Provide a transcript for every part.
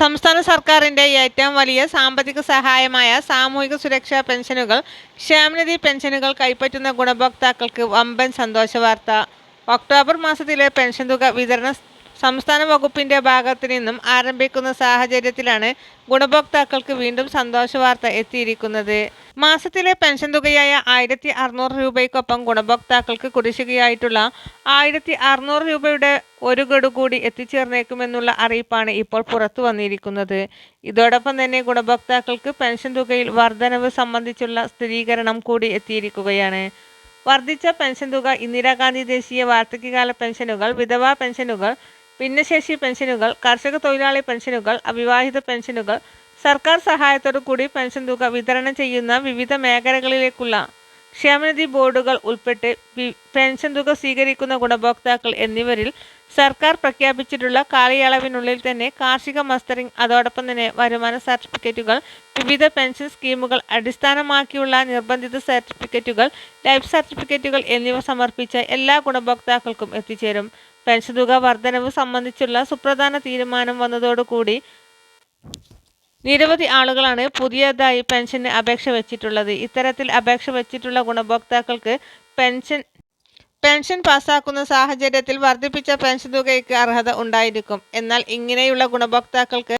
സംസ്ഥാന സർക്കാരിന്റെ ഏറ്റവും വലിയ സാമ്പത്തിക സഹായമായ സാമൂഹിക സുരക്ഷാ പെൻഷനുകൾ ക്ഷേമനിധി പെൻഷനുകൾ കൈപ്പറ്റുന്ന ഗുണഭോക്താക്കൾക്ക് വമ്പൻ സന്തോഷവാർത്ത. ഒക്ടോബർ മാസത്തിലെ പെൻഷൻ തുക വിതരണം സംസ്ഥാന വകുപ്പിന്റെ ഭാഗത്തു നിന്നും ആരംഭിക്കുന്ന സാഹചര്യത്തിലാണ് ഗുണഭോക്താക്കൾക്ക് വീണ്ടും സന്തോഷ വാർത്ത എത്തിയിരിക്കുന്നത്. മാസത്തിലെ പെൻഷൻ തുകയായ ആയിരത്തി അറുന്നൂറ് രൂപയ്ക്കൊപ്പം ഗുണഭോക്താക്കൾക്ക് കുടിശ്ശികയായിട്ടുള്ള ആയിരത്തി അറുന്നൂറ് രൂപയുടെ ഒരു ഗഡു കൂടി എത്തിച്ചേർന്നേക്കുമെന്നുള്ള അറിയിപ്പാണ് ഇപ്പോൾ പുറത്തു വന്നിരിക്കുന്നത്. ഇതോടൊപ്പം തന്നെ ഗുണഭോക്താക്കൾക്ക് പെൻഷൻ തുകയിൽ വർധനവ് സംബന്ധിച്ചുള്ള സ്ഥിരീകരണം കൂടി എത്തിയിരിക്കുകയാണ്. വർദ്ധിച്ച പെൻഷൻ തുക ഇന്ദിരാഗാന്ധി ദേശീയ വാർദ്ധക്യകാല പെൻഷനുകൾ വിധവാ പെൻഷനുകൾ ഭിന്നശേഷി പെൻഷനുകൾ കർഷക തൊഴിലാളി പെൻഷനുകൾ അവിവാഹിത പെൻഷനുകൾ സർക്കാർ സഹായത്തോടു കൂടി പെൻഷൻ തുക വിതരണം ചെയ്യുന്ന വിവിധ മേഖലകളിലേക്കുള്ള ക്ഷേമനിധി ബോർഡുകൾ ഉൾപ്പെട്ട് പെൻഷൻ തുക സ്വീകരിക്കുന്ന ഗുണഭോക്താക്കൾ എന്നിവരിൽ സർക്കാർ പ്രഖ്യാപിച്ചിട്ടുള്ള കാലയളവിനുള്ളിൽ തന്നെ കാർഷിക മസ്റ്ററിംഗ് അതോടൊപ്പം തന്നെ വരുമാന സർട്ടിഫിക്കറ്റുകൾ വിവിധ പെൻഷൻ സ്കീമുകൾ അടിസ്ഥാനമാക്കിയുള്ള നിർബന്ധിത സർട്ടിഫിക്കറ്റുകൾ ലൈഫ് സർട്ടിഫിക്കറ്റുകൾ എന്നിവ സമർപ്പിച്ച എല്ലാ ഗുണഭോക്താക്കൾക്കും എത്തിച്ചേരും. പെൻഷൻ തുക വർധനവ് സംബന്ധിച്ചുള്ള സുപ്രധാന തീരുമാനം വന്നതോടുകൂടി നിരവധി ആളുകളാണ് പുതിയതായി പെൻഷന് അപേക്ഷ വച്ചിട്ടുള്ളത്. ഇത്തരത്തിൽ അപേക്ഷ വച്ചിട്ടുള്ള ഗുണഭോക്താക്കൾക്ക് പെൻഷൻ പെൻഷൻ പാസ്സാക്കുന്ന സാഹചര്യത്തിൽ വർദ്ധിപ്പിച്ച പെൻഷൻ തുകയ്ക്ക് അർഹത ഉണ്ടായിരിക്കും. എന്നാൽ ഇങ്ങനെയുള്ള ഗുണഭോക്താക്കൾക്ക്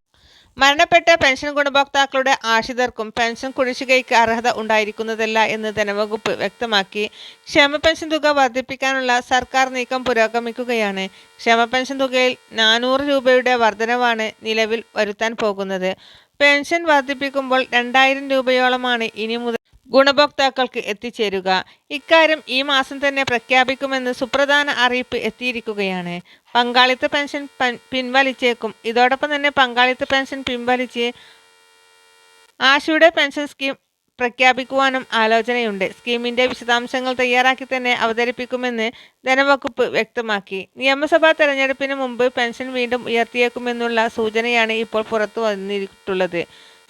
മരണപ്പെട്ട പെൻഷൻ ഗുണഭോക്താക്കളുടെ ആശ്രിതർക്കും പെൻഷൻ കുടിശ്ശികയ്ക്ക് അർഹത ഉണ്ടായിരിക്കുന്നതല്ല എന്ന് ധനവകുപ്പ് വ്യക്തമാക്കി. ക്ഷേമ പെൻഷൻ തുക വർദ്ധിപ്പിക്കാനുള്ള സർക്കാർ നീക്കം പുരോഗമിക്കുകയാണ്. ക്ഷേമ പെൻഷൻ തുകയിൽ നാനൂറ് രൂപയുടെ വർധനവാണ് നിലവിൽ വരുത്താൻ പോകുന്നത്. പെൻഷൻ വർദ്ധിപ്പിക്കുമ്പോൾ രണ്ടായിരം രൂപയോളമാണ് ഇനി മുതൽ ഗുണഭോക്താക്കൾക്ക് എത്തിച്ചേരുക. ഇക്കാര്യം ഈ മാസം തന്നെ പ്രഖ്യാപിക്കുമെന്ന് സുപ്രധാന അറിയിപ്പ് എത്തിയിരിക്കുകയാണ്. പങ്കാളിത്ത പെൻഷൻ പിൻവലിച്ചേക്കും. ഇതോടൊപ്പം തന്നെ പങ്കാളിത്ത പെൻഷൻ പിൻവലിച്ച് ആശയുടെ പെൻഷൻ സ്കീം പ്രഖ്യാപിക്കുവാനും ആലോചനയുണ്ട്. സ്കീമിന്റെ വിശദാംശങ്ങൾ തയ്യാറാക്കി തന്നെ അവതരിപ്പിക്കുമെന്ന് ധനവകുപ്പ് വ്യക്തമാക്കി. നിയമസഭാ തെരഞ്ഞെടുപ്പിന് മുമ്പ് പെൻഷൻ വീണ്ടും ഉയർത്തിയേക്കുമെന്നുള്ള സൂചനയാണ് ഇപ്പോൾ പുറത്തു വന്നിട്ടുള്ളത്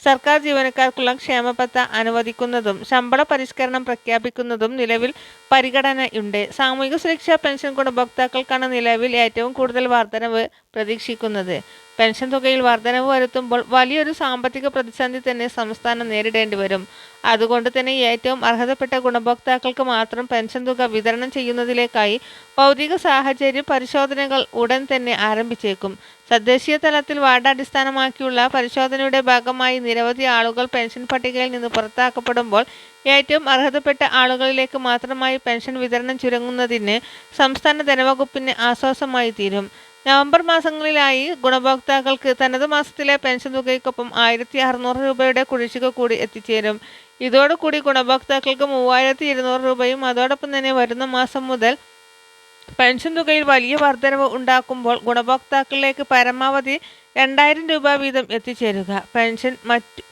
സർക്കാർ ജീവനക്കാർക്കുള്ള ക്ഷേമപത്ത അനുവദിക്കുന്നതും ശമ്പള പരിഷ്കരണം പ്രഖ്യാപിക്കുന്നതും നിലവിൽ പരിഗണനയുണ്ട്. സാമൂഹിക സുരക്ഷാ പെൻഷൻ ഗുണഭോക്താക്കൾക്കാണ് നിലവിൽ ഏറ്റവും കൂടുതൽ വർധനവ് പ്രതീക്ഷിക്കുന്നത്. പെൻഷൻ തുകയിൽ വർധനവ് വരുത്തുമ്പോൾ വലിയൊരു സാമ്പത്തിക പ്രതിസന്ധി തന്നെ സംസ്ഥാനം നേരിടേണ്ടി വരും. അതുകൊണ്ട് തന്നെ ഏറ്റവും അർഹതപ്പെട്ട ഗുണഭോക്താക്കൾക്ക് മാത്രം പെൻഷൻ തുക വിതരണം ചെയ്യുന്നതിലേക്കായി ഭൗതിക സാഹചര്യ പരിശോധനകൾ ഉടൻ തന്നെ ആരംഭിച്ചേക്കും. തദ്ദേശീയ തലത്തിൽ വാർഡ് അടിസ്ഥാനമാക്കിയുള്ള പരിശോധനയുടെ ഭാഗമായി നിരവധി ആളുകൾ പെൻഷൻ പട്ടികയിൽ നിന്ന് പുറത്താക്കപ്പെടുമ്പോൾ ഏറ്റവും അർഹതപ്പെട്ട ആളുകളിലേക്ക് മാത്രമായി പെൻഷൻ വിതരണം ചുരുങ്ങുന്നതിന് സംസ്ഥാന ധനവകുപ്പിന് ആശ്വാസമായി തീരും. നവംബർ മാസങ്ങളിലായി ഗുണഭോക്താക്കൾക്ക് തനത് മാസത്തിലെ പെൻഷൻ തുകയ്ക്കൊപ്പം ആയിരത്തി അറുന്നൂറ് രൂപയുടെ കുടിശ്ശിക കൂടി എത്തിച്ചേരും. ഇതോടുകൂടി ഗുണഭോക്താക്കൾക്ക് മൂവായിരത്തി ഇരുന്നൂറ് രൂപയും അതോടൊപ്പം തന്നെ വരുന്ന മാസം മുതൽ പെൻഷൻ തുകയിൽ വലിയ വർധനവ് ഉണ്ടാക്കുമ്പോൾ ഗുണഭോക്താക്കളിലേക്ക് പരമാവധി രണ്ടായിരം രൂപ വീതം എത്തിച്ചേരുക. പെൻഷൻ മറ്റു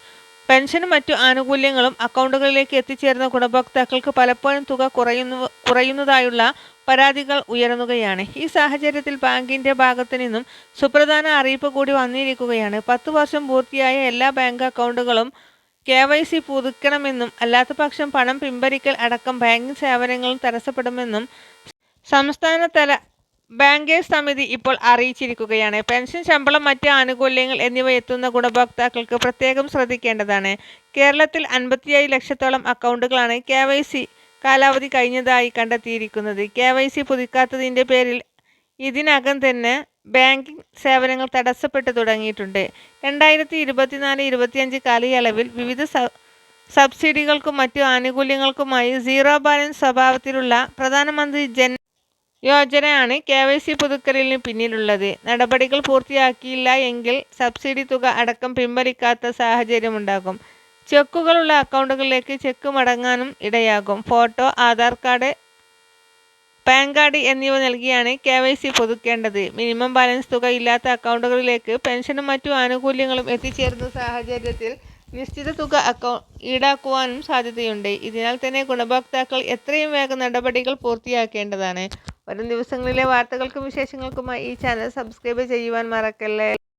പെൻഷനും മറ്റു ആനുകൂല്യങ്ങളും അക്കൗണ്ടുകളിലേക്ക് എത്തിച്ചേരുന്ന ഗുണഭോക്താക്കൾക്ക് പലപ്പോഴും തുക കുറയുന്നു കുറയുന്നതായുള്ള പരാതികൾ ഉയരുന്നുകയാണ് ഈ സാഹചര്യത്തിൽ ബാങ്കിന്റെ ഭാഗത്തു നിന്നും സുപ്രധാന അറിയിപ്പ് കൂടി വന്നിരിക്കുകയാണ്. പത്ത് വർഷം പൂർത്തിയായ എല്ലാ ബാങ്ക് അക്കൗണ്ടുകളും കെ വൈ സി പുതുക്കണമെന്നും അല്ലാത്തപക്ഷം പണം പിൻവലിക്കൽ അടക്കം ബാങ്കിംഗ് സേവനങ്ങളും തടസ്സപ്പെടുമെന്നും സംസ്ഥാനതല ബാങ്കേഴ്സ് സമിതി ഇപ്പോൾ അറിയിച്ചിരിക്കുകയാണ്. പെൻഷൻ ശമ്പളം മറ്റ് ആനുകൂല്യങ്ങൾ എന്നിവ എത്തുന്ന ഗുണഭോക്താക്കൾക്ക് പ്രത്യേകം ശ്രദ്ധിക്കേണ്ടതാണ്. കേരളത്തിൽ അൻപത്തിയേഴ് ലക്ഷത്തോളം അക്കൗണ്ടുകളാണ് കെ വൈ സി കാലാവധി കഴിഞ്ഞതായി കണ്ടെത്തിയിരിക്കുന്നത്. കെ വൈ സി പുതുക്കാത്തതിന്റെ പേരിൽ ഇതിനകം തന്നെ ബാങ്കിംഗ് സേവനങ്ങൾ തടസ്സപ്പെട്ടു തുടങ്ങിയിട്ടുണ്ട്. രണ്ടായിരത്തി ഇരുപത്തിനാല് ഇരുപത്തിയഞ്ച് കാലയളവിൽ വിവിധ സബ്സിഡികൾക്കും മറ്റു ആനുകൂല്യങ്ങൾക്കുമായി സീറോ ബാലൻസ് സ്വഭാവത്തിലുള്ള പ്രധാനമന്ത്രി ജൻ യോജനയാണ് കെ വൈ സി പുതുക്കലിന് പിന്നിലുള്ളത്. നടപടികൾ പൂർത്തിയാക്കിയില്ല എങ്കിൽ സബ്സിഡി തുക അടക്കം പിൻവലിക്കാത്ത സാഹചര്യമുണ്ടാകും. ചെക്കുകളുള്ള അക്കൗണ്ടുകളിലേക്ക് ചെക്ക് മടങ്ങാനും ഇടയാകും. Photo Aadhaar card PAN card എന്നിവ നൽകിയാണ് കെ വൈ സി പുതുക്കേണ്ടത്. മിനിമം ബാലൻസ് തുക ഇല്ലാത്ത അക്കൗണ്ടുകളിലേക്ക് പെൻഷനും മറ്റു ആനുകൂല്യങ്ങളും എത്തിച്ചേരുന്ന സാഹചര്യത്തിൽ നിശ്ചിത തുക അക്കൗ ഈടാക്കുവാനും സാധ്യതയുണ്ട്. ഇതിനാൽ തന്നെ ഗുണഭോക്താക്കൾ എത്രയും വേഗം നടപടികൾ പൂർത്തിയാക്കേണ്ടതാണ്. വരും ദിവസങ്ങളിലെ വാർത്തകൾക്കും വിശേഷങ്ങൾക്കുമായി ഈ ചാനൽ സബ്സ്ക്രൈബ് ചെയ്യുവാൻ മറക്കല്ലേ.